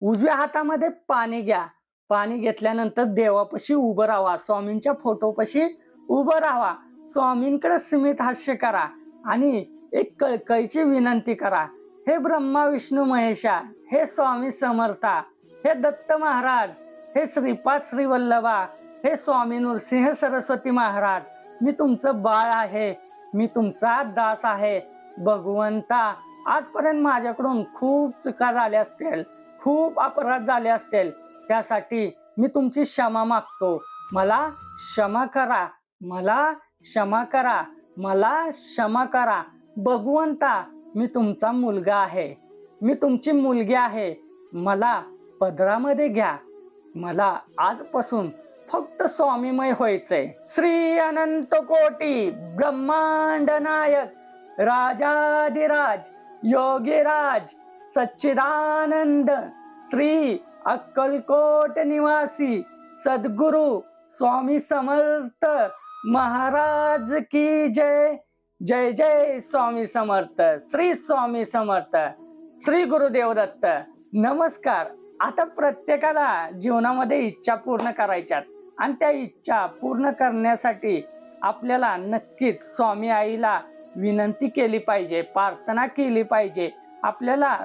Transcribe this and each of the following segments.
उजव्या हातामध्ये पाणी घ्या. पाणी घेतल्यानंतर देवापाशी उभं राहा. स्वामींच्या फोटोपाशी उभं राहा. स्वामींकडे स्मित हास्य करा आणि एक कळकळीची विनंती करा. हे ब्रह्मा विष्णू महेशा हे स्वामी समर्था हे दत्त महाराज हे श्रीपाद श्रीवल्लभा हे स्वामी नृसिंह सरस्वती महाराज मी तुमचं बाळ आहे. मी तुमचा दास आहे. भगवंता आजपर्यंत माझ्याकडून खूप चुका झाल्या असतील. खूप अपराध झाले असतील. त्यासाठी मी तुमची क्षमा मागतो. मला क्षमा करा. मला क्षमा करा. मला क्षमा करा. भगवंता मी तुमचा मुलगा आहे. मी तुमची मुलगी आहे. मला पदरामध्ये घ्या. मला आजपासून फक्त स्वामीमय व्हायचंय. श्री अनंत कोटी ब्रह्मांड नायक राजाधिराज योगीराज सच्चिदानंद. श्री अक्कलकोट निवासी सद्गुरु स्वामी समर्थ महाराज की जय. जय जय स्वामी समर्थ श्री स्वामी समर्थ श्री गुरुदेव दत्त. नमस्कार. आता प्रत्येकाला जीवनामध्ये इच्छा पूर्ण करायच्यात आणि त्या इच्छा पूर्ण करण्यासाठी आपल्याला नक्कीच स्वामी आईला विनंती केली पाहिजे प्रार्थना केली पाहिजे. आपल्याला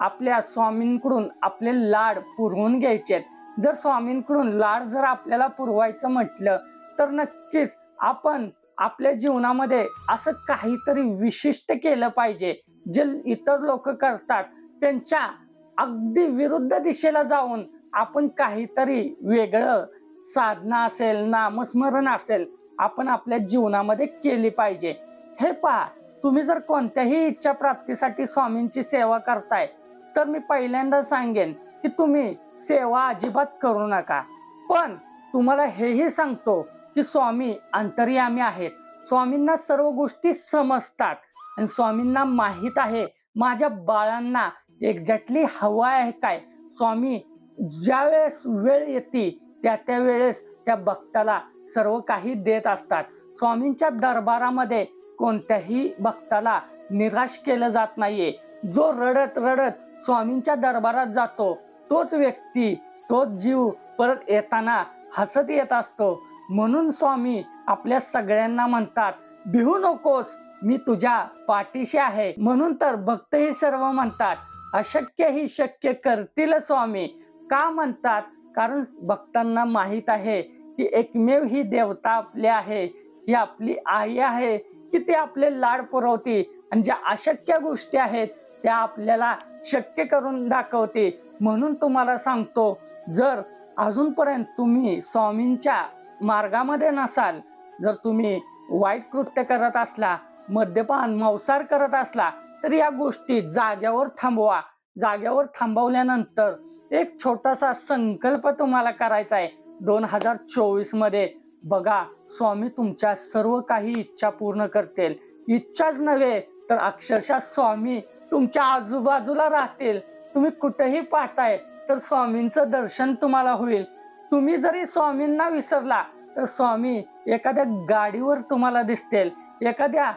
आपल्या स्वामींकडून आपले लाड पुरवून घ्यायचे आहेत. जर स्वामींकडून लाड जर आपल्याला पुरवायचं म्हटलं तर नक्कीच आपण आपल्या जीवनामध्ये असं काहीतरी विशिष्ट केलं पाहिजे जे इतर लोक करतात. त्यांच्या अगदी विरुद्ध दिशेला जाऊन आपण काहीतरी वेगळं साधना असेल नामस्मरण असेल आपण आपल्या जीवनामध्ये केली पाहिजे. हे पहा तुम्ही जर कोणत्याही इच्छा प्राप्तीसाठी स्वामींची सेवा करताय तर मी पहिल्यांदा सांगेन की तुम्ही सेवा अजिबात करू नका. पण तुम्हाला हेही सांगतो की स्वामी अंतर्यामी आहेत. स्वामींना सर्व गोष्टी समजतात आणि स्वामींना माहीत आहे माझ्या बाळांना एक्झॅक्टली हवा आहे काय. स्वामी ज्या वेळेस वेळ येते त्या त्या वेळेस त्या भक्ताला सर्व काही देत असतात. स्वामींच्या दरबारामध्ये कोणत्याही भक्ताला निराश केलं जात नाहीये. जो रडत रडत स्वामींच्या दरबारात जातो. तोच व्यक्ती तोच जीव परत येताना हसत येत असतो. म्हणून स्वामी आपल्या सगळ्यांना म्हणतात भिहू नकोस मी तुझ्या पाठीशी आहे. म्हणून तर भक्तही सर्व म्हणतात अशक्य ही शक्य करतील स्वामी. का म्हणतात? कारण भक्तांना माहीत आहे की एकमेव ही देवता आपली आहे ही आपली आई आहे की ती आपले लाड पुरवते. आणि ज्या अशक्य गोष्टी आहेत त्या आपल्याला शक्य करून दाखवते. म्हणून तुम्हाला सांगतो जर अजूनपर्यंत तुम्ही स्वामींच्या मार्गामध्ये नसाल जर तुम्ही वाईट कृत्य करत असला मद्यपान मांसार करत असला तर या गोष्टी जाग्यावर थांबवा. जाग्यावर थांबवल्यानंतर एक छोटासा संकल्प तुम्हाला करायचा आहे. दोन हजार चोवीसमध्ये बघा स्वामी तुमच्या सर्व काही इच्छा पूर्ण करतील. इच्छाच नव्हे तर अक्षरशः स्वामी तुमच्या आजूबाजूला राहतील. तुम्ही कुठेही पाहताय तर स्वामींचं दर्शन तुम्हाला होईल. तुम्ही जरी स्वामींना विसरला तर स्वामी एखाद्या गाडीवर तुम्हाला दिसतील. एखाद्या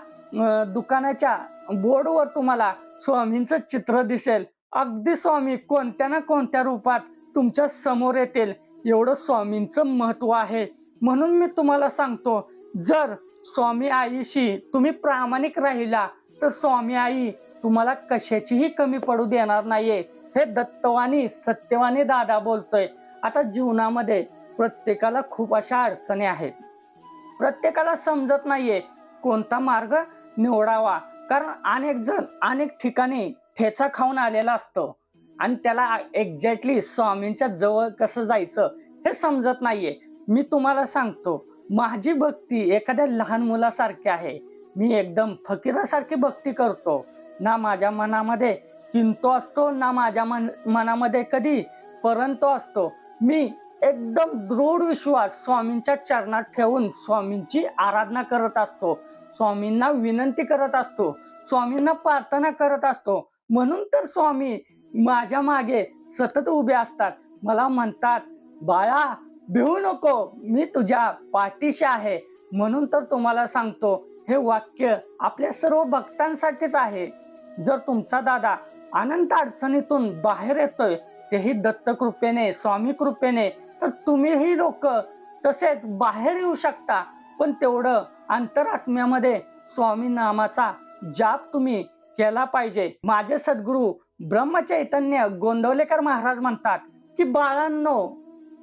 दुकानाच्या बोर्डवर तुम्हाला स्वामींचं चित्र दिसेल. अगदी स्वामी कोणत्या ना कोणत्या रूपात तुमच्यासमोर येतील एवढं स्वामींचं महत्त्व आहे. म्हणून मी तुम्हाला सांगतो जर स्वामी आईशी तुम्ही प्रामाणिक राहिला तर स्वामी आई तुम्हाला कशाचीही कमी पडू देणार नाहीये. हे दत्तवानी सत्यवानी दादा बोलतोय. आता जीवनामध्ये प्रत्येकाला खूप अशा अडचणी आहेत. प्रत्येकाला समजत नाहीये कोणता मार्ग निवडावा. कारण अनेक जण अनेक ठिकाणी ठेचा खाऊन आलेला असतो. आणि त्याला एक्झॅक्टली स्वामींच्या जवळ कसं जायचं हे समजत नाहीये. मी तुम्हाला सांगतो माझी भक्ती एखाद्या लहान मुलासारखी आहे. मी एकदम फकीरासारखी भक्ती करतो. ना माझ्या मनामध्ये किंतो असतो ना माझ्या मन मनामध्ये कधी परंतु असतो. मी एकदम दृढ विश्वास स्वामींच्या चरणात ठेवून स्वामींची आराधना करत असतो. स्वामींना विनंती करत असतो. स्वामींना प्रार्थना करत असतो. म्हणून तर स्वामी माझ्या मागे सतत उभे असतात. मला म्हणतात बाळा भिवू नको मी तुझ्या पाठीशी आहे. म्हणून तर तुम्हाला सांगतो हे वाक्य आपल्या सर्व भक्तांसाठीच आहे. जर तुमचा दादा अनंत अडचणीतून बाहेर येतोय तेही दत्त कृपेने स्वामी कृपेने तर तुम्हीही लोक तसेच बाहेर येऊ शकता. पण तेवढं अंतरात्म्यामध्ये स्वामी नामाचा जाप तुम्ही केला पाहिजे. माझे सद्गुरू ब्रह्मचैतन्य गोंदवलेकर महाराज म्हणतात की बाळांनो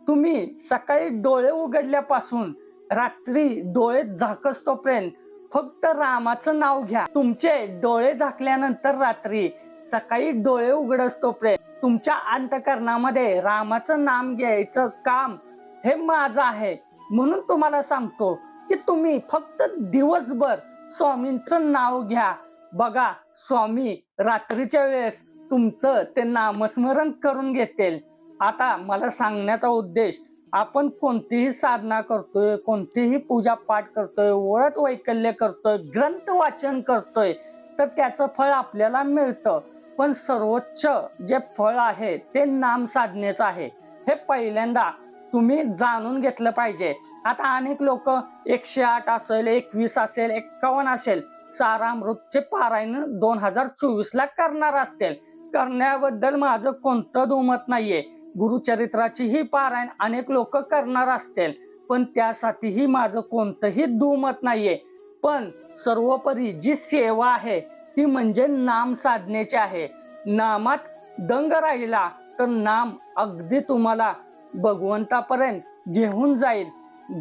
तुम्ही सकाळी डोळे उघडल्यापासून रात्री डोळे झाकस तोपर्यंत फक्त रामाचं नाव घ्या. तुमचे डोळे झाकल्यानंतर रात्री सकाळी डोळे उघडस तोपर्यंत तुमच्या अंतकरणामध्ये रामाचं नाम घ्यायचं काम हे माझं आहे. म्हणून तुम्हाला सांगतो की तुम्ही फक्त दिवसभर स्वामींचं नाव घ्या. बघा स्वामी रात्रीच्या वेळेस तुमचं ते नामस्मरण करून घेतील. आता मला सांगण्याचा उद्देश आपण कोणतीही साधना करतोय कोणतीही पूजा पाठ करतोय ओळख वैकल्य करतोय ग्रंथ वाचन करतोय तर त्याचं फळ आपल्याला मिळतं. पण सर्वोच्च जे फळ आहे ते नाम साधनेचं आहे. हे पहिल्यांदा तुम्ही जाणून घेतलं पाहिजे. आता अनेक लोक एकशे आठ असेल एकवीस असेल एक्कावन्न असेल सारामृतचे पारायण दोन हजार चोवीसला करणार असतील. करण्याबद्दल माझं कोणतं दुमत नाहीये. गुरुचरित्राचीही पारायण अनेक लोक करणार असतील पण त्यासाठीही माझं कोणतंही दुमत नाहीये. पण सर्वोपरी जी सेवा आहे ती म्हणजे नाम साधनेची आहे. नामात दंग राहिला तर नाम अगदी तुम्हाला भगवंतापर्यंत घेऊन जाईल.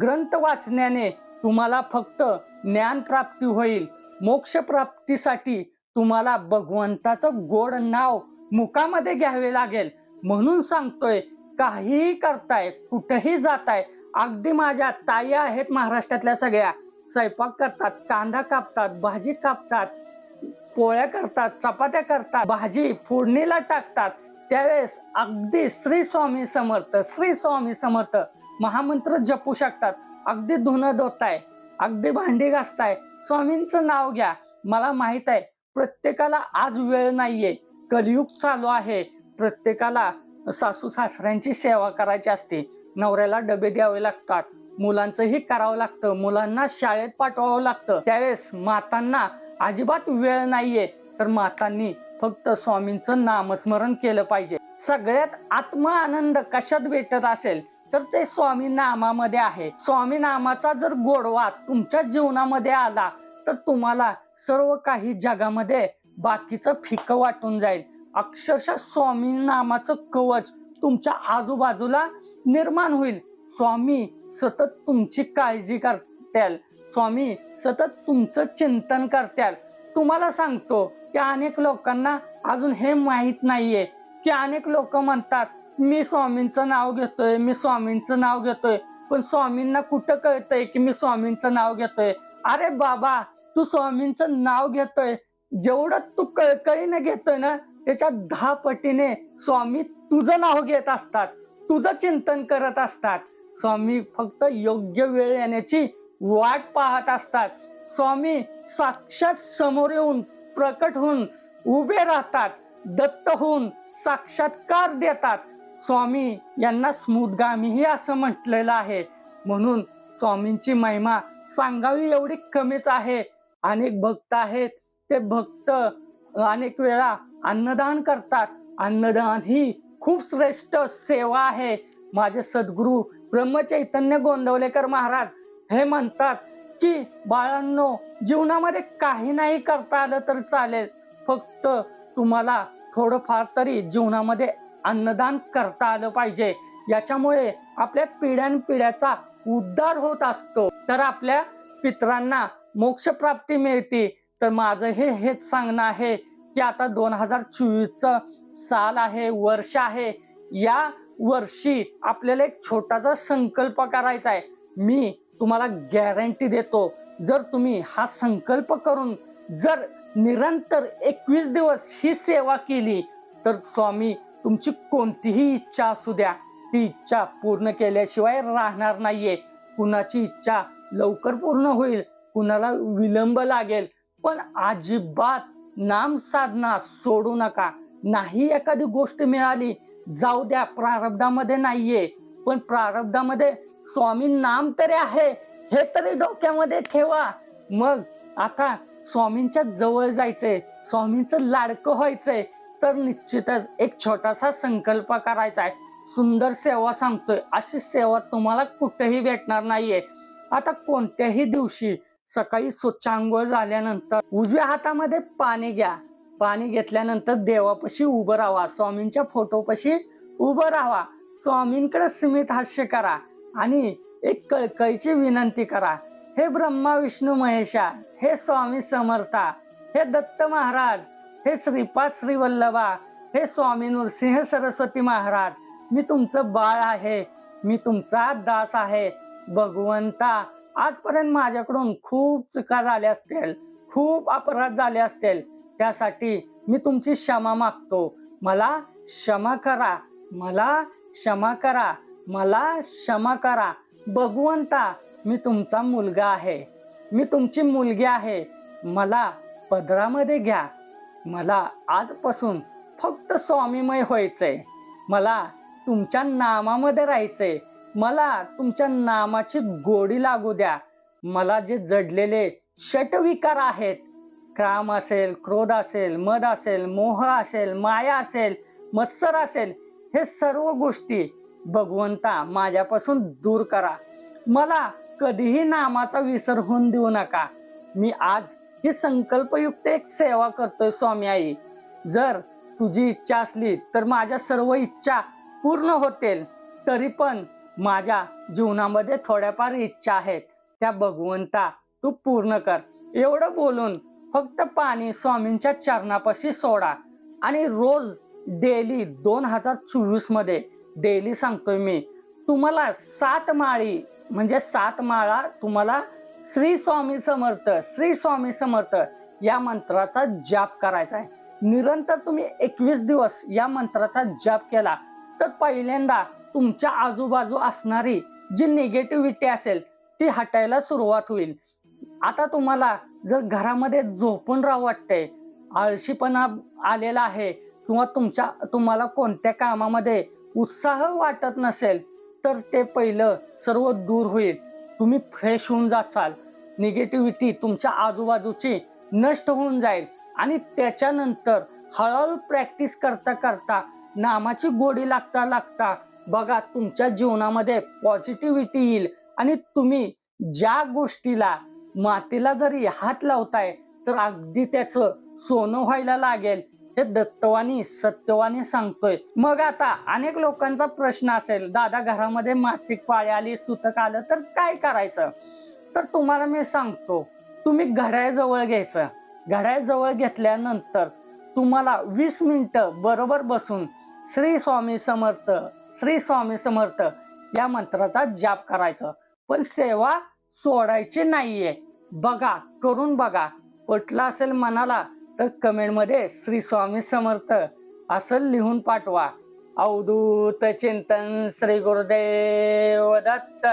ग्रंथ वाचण्याने तुम्हाला फक्त ज्ञान प्राप्ती होईल. मोक्ष प्राप्तीसाठी तुम्हाला भगवंताचं गोड नाव मुखामध्ये घ्यावे लागेल. म्हणून सांगतोय काहीही करताय कुठेही जाताय अगदी माझ्या ताई आहेत महाराष्ट्रातल्या सगळ्या. स्वयंपाक करतात कांदा कापतात भाजी कापतात पोळ्या करतात चपात्या करतात भाजी फोडणीला टाकतात. त्यावेळेस अगदी श्री स्वामी समर्थ श्री स्वामी समर्थ महामंत्र जपू शकतात. अगदी धुणं धोताय अगदी भांडी घासताय. स्वामींचं नाव घ्या. मला माहीत आहे प्रत्येकाला आज वेळ नाहीये. कलियुग चालू आहे. प्रत्येकाला सासू सासऱ्यांची सेवा करायची असते. नवऱ्याला डबे द्यावे लागतात. मुलांचंही करावं लागतं. मुलांना शाळेत पाठवावं लागतं. त्यावेळेस मातांना अजिबात वेळ नाहीये. तर मातांनी फक्त स्वामींचं नामस्मरण केलं पाहिजे. सगळ्यात आत्म आनंद कशात भेटत असेल तर ते स्वामी नामामध्ये आहे. स्वामी नामाचा जर गोडवा तुमच्या जीवनामध्ये आला तर तुम्हाला सर्व काही जगामध्ये बाकीचं फिकं वाटून जाईल. अक्षरशः स्वामी नामाचं कवच तुमच्या आजूबाजूला निर्माण होईल. स्वामी सतत तुमची काळजी करत्याल. स्वामी सतत तुमचं चिंतन करत्याल. तुम्हाला सांगतो की अनेक लोकांना अजून हे माहीत नाहीये की अनेक लोक म्हणतात मी स्वामींचं नाव घेतोय मी स्वामींचं नाव घेतोय. पण स्वामींना कुठं कळतंय की मी स्वामींचं नाव घेतोय? अरे बाबा तू स्वामींचं नाव घेतोय. जेवढं तू कळकळीनं घेतोय ना त्याच्या दहा पटीने स्वामी तुझं नाव घेत असतात तुझं चिंतन करत असतात. स्वामी फक्त योग्य वेळ येण्याची वाट पाहत असतात. स्वामी साक्षात समोर येऊन प्रकट होऊन उभे राहतात दत्त होऊन साक्षात्कार देतात. स्वामी यांना स्मूदगामीही असं म्हटलेलं आहे. म्हणून स्वामींची महिमा सांगावी एवढी कमीच आहे. अनेक भक्त आहेत ते भक्त अनेक वेळा अन्नदान करतात. अन्नदान ही खूप श्रेष्ठ सेवा आहे. माझे सद्गुरू ब्रह्मचैतन्य गोंदवलेकर महाराज हे म्हणतात की बाळांनो जीवनामध्ये काही नाही करता आलं तर चालेल. फक्त तुम्हाला थोडंफार तरी जीवनामध्ये अन्नदान करता आलं पाहिजे. याच्यामुळे आपल्या पिढ्यानपिढ्याचा उद्धार होत असतो. तर आपल्या पित्रांना मोक्ष प्राप्ती मिळते. तर माझं हे हेच सांगणं आहे की आता दोन हजार चोवीसचं साल आहे वर्ष आहे. या वर्षी आपल्याला एक छोटासा संकल्प करायचा आहे. मी तुम्हाला गॅरंटी देतो जर तुम्ही हा संकल्प करून जर निरंतर एकवीस दिवस ही सेवा केली तर स्वामी तुमची कोणतीही इच्छा असू द्या. ती इच्छा पूर्ण केल्याशिवाय राहणार नाहीये. कुणाची इच्छा लवकर पूर्ण होईल कुणाला विलंब लागेल पण अजिबात नाम साधना सोडू नका. नाही एखादी गोष्ट मिळाली जाऊ द्या प्रारब्धामध्ये नाहीये. पण प्रारब्धामध्ये स्वामी नाम तरी आहे हे तरी डोक्यामध्ये ठेवा. मग आता स्वामींच्या जवळ जायचंय स्वामींचं लाडकं व्हायचंय तर निश्चितच एक छोटासा संकल्प करायचा आहे. सुंदर सेवा सांगतोय अशी सेवा तुम्हाला कुठेही भेटणार नाहीये. आता कोणत्याही दिवशी सकाळी स्वच्छ आंघोळ झाल्यानंतर उजव्या हातामध्ये पाणी घ्या. पाणी घेतल्यानंतर देवापाशी उभं राहा. स्वामींच्या फोटोपाशी उभं राहा. स्वामींकडे स्मित हास्य करा आणि एक कळकळीची विनंती करा. हे ब्रह्मा विष्णू महेशा हे स्वामी समर्था हे दत्त महाराज हे श्रीपाद श्रीवल्लभा हे स्वामी नृसिंह सरस्वती महाराज मी तुमचं बाळ आहे मी तुमचा दास आहे. भगवंता आजपर्यंत माझ्याकडून खूप चुका झाल्या असतील खूप अपराध झाले असतील. त्यासाठी मी तुमची क्षमा मागतो. मला क्षमा करा. मला क्षमा करा. मला क्षमा करा. भगवंता मी तुमचा मुलगा आहे. मी तुमची मुलगी आहे. मला पदरामध्ये घ्या. मला आजपासून फक्त स्वामीमय व्हायचंय. मला तुमच्या नामामध्ये राहायचंय. मला तुमच्या नामाची गोडी लागू द्या. मला जे जडलेले षटविकार आहेत काम असेल क्रोध असेल मद असेल मोह असेल माया असेल मत्सर असेल हे सर्व गोष्टी भगवंता माझ्यापासून दूर करा. मला कधीही नामाचा विसर होऊन देऊ नका. मी आज ही संकल्पयुक्त एक सेवा करतोय स्वामी आई. जर तुझी इच्छा असली तर माझ्या सर्व इच्छा पूर्ण होतील तरी पण माझ्या जीवनामध्ये थोड्याफार इच्छा आहेत. त्या भगवंता तू पूर्ण कर. एवढं बोलून फक्त पाणी स्वामींच्या चरणापाशी सोडा. आणि रोज डेली दोन हजार चोवीसमध्ये डेली सांगतोय मी तुम्हाला सात माळी म्हणजे सात माळा तुम्हाला श्री स्वामी समर्थ श्री स्वामी समर्थ या मंत्राचा जाप करायचा आहे. निरंतर तुम्ही एकवीस दिवस या मंत्राचा जाप केला तर पहिल्यांदा तुमच्या आजूबाजू असणारी जी निगेटिव्हिटी असेल ती हटायला सुरुवात होईल. आता तुम्हाला जर घरामध्ये झोपून राहावं वाटतंय आळशीपणा आलेला आहे किंवा तुमच्या तुम्हाला कोणत्या कामामध्ये उत्साह वाटत नसेल तर ते पहिलं सर्व दूर होईल. तुम्ही फ्रेश होऊन जाचाल. निगेटिव्हिटी तुमच्या आजूबाजूची नष्ट होऊन जाईल. आणि त्याच्यानंतर हळूहळू प्रॅक्टिस करता करता नामाची गोडी लागता लागता बघा तुमच्या जीवनामध्ये पॉझिटिव्हिटी येईल. आणि तुम्ही ज्या गोष्टीला मातीला जरी हात लावताय तर अगदी त्याचं सोनं व्हायला लागेल. हे दत्तवानी सत्यवानी सांगतोय. मग आता अनेक लोकांचा प्रश्न असेल दादा घरामध्ये मासिक पाळी आली सुतक आलं तर काय करायचं? तर तुम्हाला मी सांगतो तुम्ही घड्याळजवळ घ्यायचं. घड्याळजवळ घेतल्यानंतर तुम्हाला वीस मिनिटं बरोबर बसून श्री स्वामी समर्थ श्री स्वामी समर्थ या मंत्राचा जाप करायचं. पण सेवा सोडायची नाहीये. बघा करून बघा. पटला असेल मनाला तर कमेंटमध्ये श्री स्वामी समर्थ असं लिहून पाठवा. अवधूत चिंतन श्री गुरुदेव दत्त.